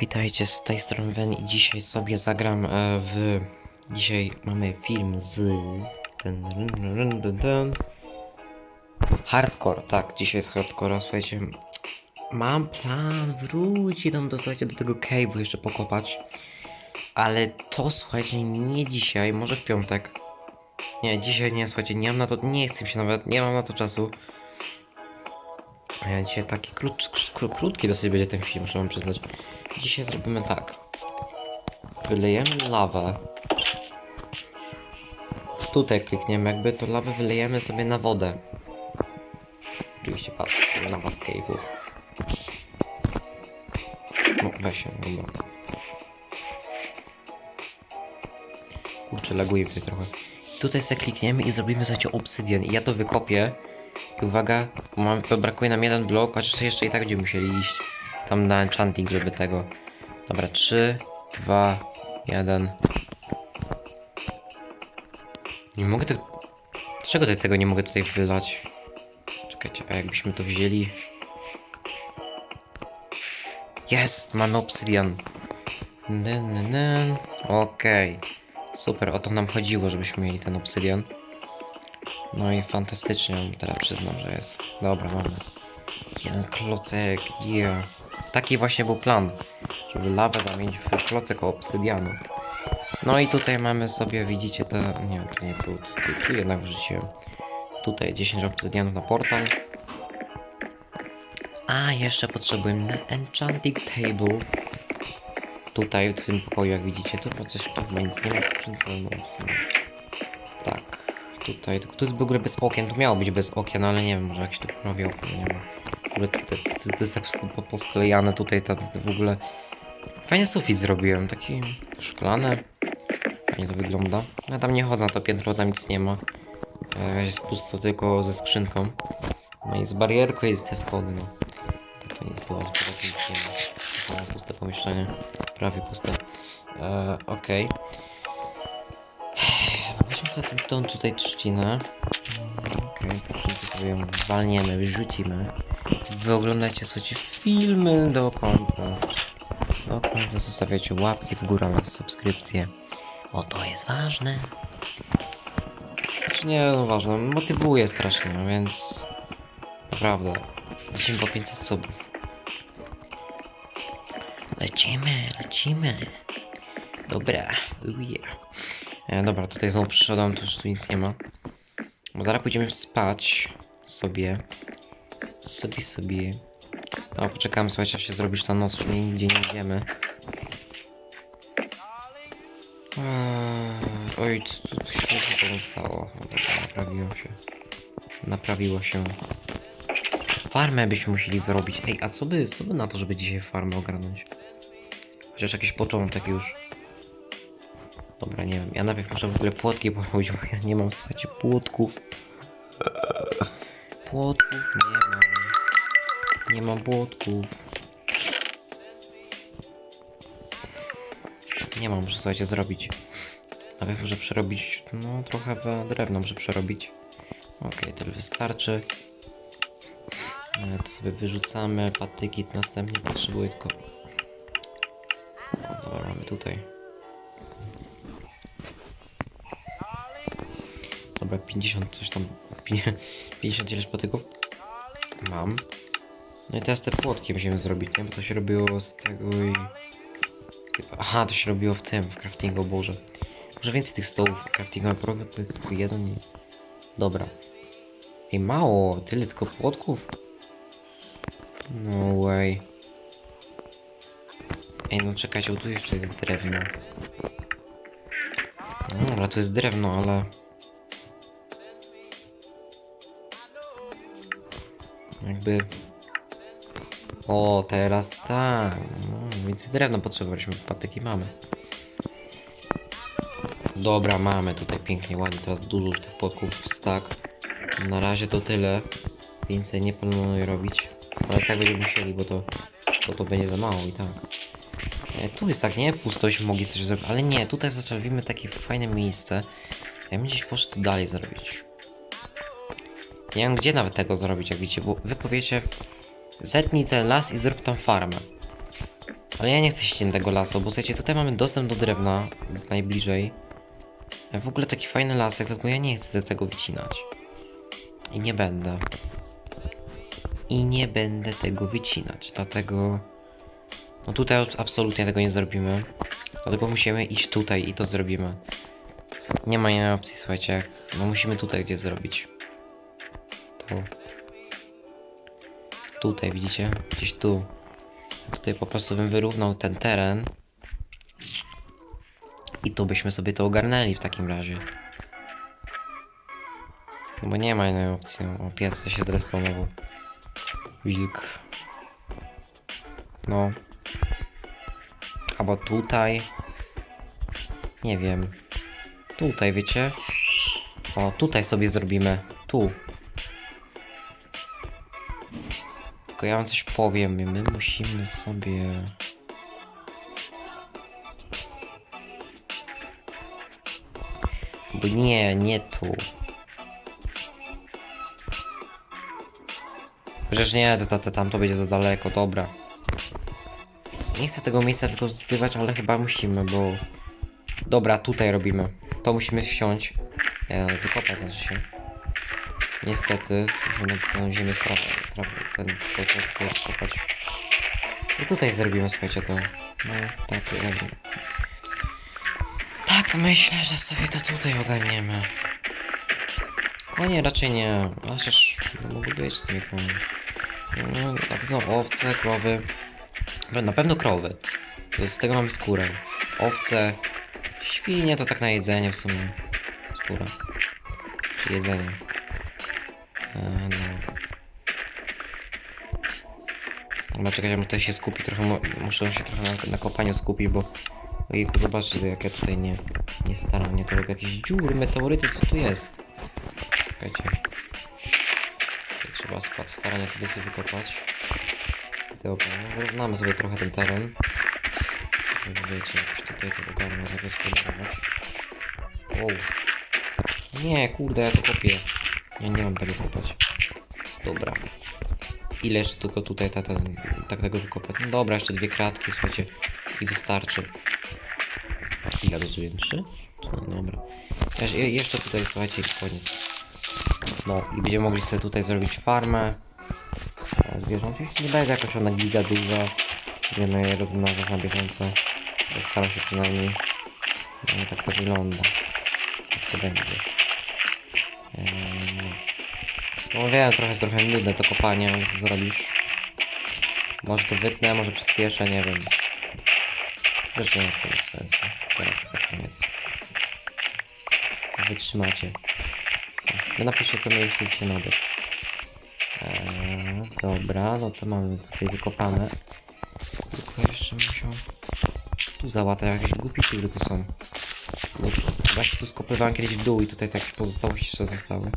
Witajcie z tej strony Wen i dzisiaj sobie zagram e, w... Dzisiaj mamy film z... Hardcore, tak, dzisiaj jest hardcore, słuchajcie. Mam plan wrócić tam do, słuchajcie, do tego cave'u jeszcze pokopać. Ale to, słuchajcie, nie dzisiaj, może w piątek. Nie, dzisiaj nie, słuchajcie, nie mam na to, nie chcę się nawet, nie mam na to czasu. A Dzisiaj taki krót, kró- krótki dosyć będzie ten film, muszę wam przyznać. Dzisiaj zrobimy tak. Wylejemy lawę. Tutaj klikniemy jakby, to lawę wylejemy sobie na wodę. Oczywiście patrz, lawa z cave'u. No weź się, dobra. Kurczę, laguje tutaj trochę. Tutaj sobie klikniemy i zrobimy słuchajcie obsydian i ja to wykopię. I uwaga, mam, brakuje nam jeden blok, chociaż jeszcze i tak będziemy musieli iść tam na enchanting, żeby tego. Dobra, 3, 2, 1. Nie mogę tego. Dlaczego tutaj tego nie mogę tutaj wylać? Czekajcie, a jakbyśmy to wzięli. Jest, mamy obsydian. Okej. Super, o to nam chodziło, żebyśmy mieli ten obsydian. No i fantastycznie, teraz przyznam, że jest. Dobra, mamy. Jeden klocek, yeah. Taki właśnie był plan, żeby lawę zamienić w klocek obsydianu. No i tutaj mamy sobie, widzicie te... Nie, to nie tu, tu, tu, tu jednak wrzuciłem. Tutaj 10 obsydianów na portal. A, jeszcze potrzebujemy enchanting table. Tutaj, w tym pokoju, jak widzicie, tu coś chyba nic nie ma w skrzynce, no w sumie. Tutaj, tylko to jest w ogóle bez okien, to miało być bez okien, ale nie wiem, może jakś tu prawie okno nie ma. W ogóle to, to, to, to jest tak wszystko po- posklejane tutaj, ta, w ogóle... Fajnie sufit zrobiłem, taki szklany. Fajnie to wygląda. Ja tam nie chodzę na to piętro, tam nic nie ma. E, Jest pusto tylko ze skrzynką. No i z barierką jest te schody, no. To nic było, z nic nie ma. Puste pomieszczenie. Prawie puste. E, Okej. Weźmy ten, tą tutaj trzcinę. Okej, skrzynkę sobie ją walniemy, wyrzucimy. Wy słuchajcie, filmy do końca. Do końca zostawiacie łapki w górę oraz subskrypcje. Bo to jest ważne. Czy nie, no ważne, motywuje strasznie, no więc... Naprawdę. Lecimy po 500 subów. Lecimy, lecimy. Dobra, yeah. E, dobra, tutaj znowu przyszedłem, to już tu nic nie ma. Bo zaraz pójdziemy spać sobie. Sobie, sobie. No, poczekamy, słuchajcie, aż się zrobisz ta noc, już nigdzie nie idziemy. Eee, oj, co tu się z stało? Dobra, naprawiło się. Naprawiło się. Farmę byśmy musieli zrobić. Ej, a co by, co by na to, żeby dzisiaj farmę ogarnąć? Chociaż jakiś początek już. Dobra, nie wiem. Ja najpierw muszę w ogóle płotki pochodzić, bo ja nie mam, słuchajcie, płotków. Płotków nie mam. Nie mam płotków. Nie mam, muszę, słuchajcie, zrobić. Najpierw muszę przerobić, no trochę drewno muszę przerobić. Okej, tyle wystarczy. To sobie wyrzucamy, patyki następnie potrzebuję tylko... Dobra, mamy tutaj. Dobra, 50 coś tam. 50 ileś patyków. Mam. No i teraz te płotki musimy zrobić, nie? Bo to się robiło z tego i... Aha, to się robiło w tym, w craftingu, Boże. Może więcej tych stołów craftingowych porobię, to jest tylko jeden i... Dobra. Ej, mało, tyle tylko płotków? No way. Ej, no czekajcie, bo tu jeszcze jest drewno. No dobra, tu jest drewno, ale... Jakby... O, teraz tak. No, więcej drewna potrzebowaliśmy, patyki mamy. Dobra, mamy tutaj pięknie, ładnie, teraz dużo już tych płotków stack. Na razie to tyle. Więcej nie planuję robić. Ale tak będziemy musieli, bo to, bo to będzie za mało i tak. E, tu jest tak, nie? Pustość, mogli coś zrobić, ale nie, tutaj zostawimy takie fajne miejsce. Ja bym gdzieś poszedł dalej zrobić. Nie wiem gdzie nawet tego zrobić, jak widzicie, bo wy powiecie Zetnij ten las i zrób tam farmę. Ale ja nie chcę ściąć tego lasu, bo słuchajcie, tutaj mamy dostęp do drewna najbliżej. W ogóle taki fajny lasek, tylko ja nie chcę tego wycinać. I nie będę. I nie będę tego wycinać, dlatego... No tutaj abs- absolutnie tego nie zrobimy. Dlatego musimy iść tutaj i to zrobimy. Nie ma innej opcji, słuchajcie. No musimy tutaj gdzie zrobić. To. Tutaj, widzicie? Gdzieś tu. Tutaj po prostu bym wyrównał ten teren. I tu byśmy sobie to ogarnęli w takim razie. No bo nie ma innej opcji. O, pies się zresponował. Wilk. No. Albo tutaj. Nie wiem. Tutaj, wiecie? O, tutaj sobie zrobimy. Tu. Tylko ja wam coś powiem. My musimy sobie... Bo nie, nie tu. Przecież nie, to, to, tam to będzie za daleko, dobra. Nie chcę tego miejsca wykorzystywać, ale chyba musimy, bo... Dobra, tutaj robimy. To musimy ściąć. E, wykopać znaczy się. Niestety, musimy tą ziemię trawę, ten, to kopać. I tutaj zrobimy, słuchajcie, to. No, tak, wiem. Tak, myślę, że sobie to tutaj ogarniemy. Konie raczej nie, chociaż no, być sobie konie. No, na pewno owce, krowy. Na pewno krowy. Z tego mamy skórę. Owce, świnie to tak na jedzenie w sumie. Skóra. Jedzenie. No. Chyba czekać, ja tutaj się skupi trochę, mu- muszę się trochę na, na kopaniu skupić, bo ojejku, zobaczcie jak ja tutaj nie, nie staram, nie to robię jakieś dziury, meteoryty, co tu jest? Czekajcie. Tutaj trzeba spa- staranie sobie sobie wykopać. Dobra, no, wyrównamy sobie trochę ten teren. Żeby wiecie, jakoś tutaj to ogarnę, zagospodarować. Wow. Nie, kurde, ja to kopię. Ja nie mam tego kopać. Dobra. Ile jeszcze tylko tutaj ta, ten, tak tego wykopać? No dobra, jeszcze dwie kratki, słuchajcie. I wystarczy. Ile rozumiem? Trzy? No dobra. Jeszcze, jeszcze tutaj, słuchajcie, koniec. No i będziemy mogli sobie tutaj zrobić farmę. E, Zwierząt oczywiście nie będzie jakoś ona giga duża. Będziemy je rozmnażać na bieżąco. Staram się przynajmniej. No, tak to wygląda. Tak to będzie. Eee, no wiem, trochę jest trochę nudne to kopanie, ale co zrobisz? Może to wytnę, może przyspieszę, nie wiem. Zresztą nie bez sensu. Teraz to koniec. Wytrzymacie. Wy napiszcie co myślicie na dół. Eee, dobra, no to mamy tutaj wykopane. Tylko jeszcze musiał... Tu załatać jakieś głupi które tu są. Tu- Właśnie tu skopywałem kiedyś w dół i tutaj takie pozostałości jeszcze zostały.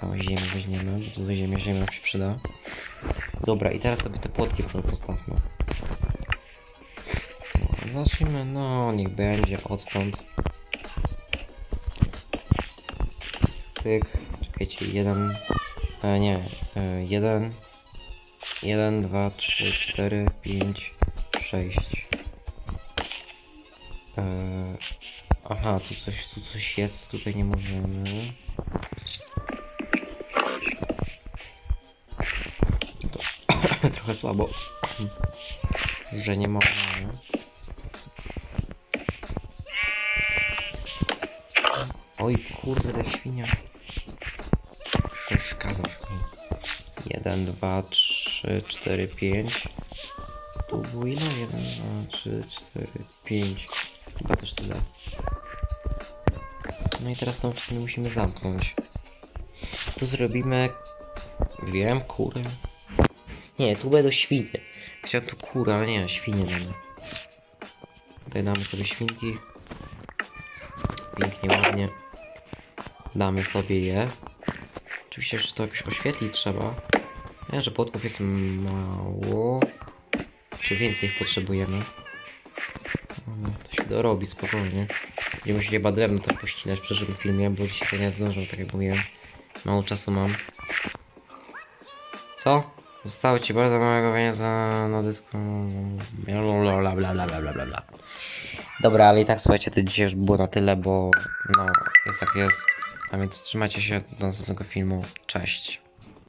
Całą ziemię weźmiemy, bo do ziemi ziemia nam się przyda. Dobra, i teraz sobie te płotki postawmy. No, zacznijmy, no niech będzie odtąd. Cyk, czekajcie, jeden, e, nie, e, jeden, jeden, dwa, trzy, cztery, pięć, sześć. E, aha, tu coś, tu coś jest, tutaj nie możemy. Trochę słabo, że nie możemy. Oj, kurde, świnia. Przeszkadzasz mi. Jeden, dwa, trzy, cztery, pięć. Tu było ile? Jeden, dwa, trzy, cztery, pięć. Chyba też tyle. No i teraz to w sumie musimy zamknąć. Tu zrobimy... Wiem, kurę. Nie, tu będą świnie. Chciałem tu kurę, ale nie, świnie damy. Tutaj damy sobie świnki. Pięknie, ładnie. Damy sobie je. Oczywiście jeszcze to jakoś oświetlić trzeba. Ja, że płotków jest mało. Czy więcej ich potrzebujemy? No, to się dorobi spokojnie. Będziemy musieli chyba drewno też pościnać w przyszłym filmie, bo dzisiaj to nie zdążę, tak jak mówiłem. Mało czasu mam. Co? Zostało ci bardzo małego pieniądza na dysku. Bla bla bla bla bla bla. Dobra, ale i tak słuchajcie, to dzisiaj już było na tyle, bo no jest jak jest. A więc trzymajcie się do następnego filmu. Cześć.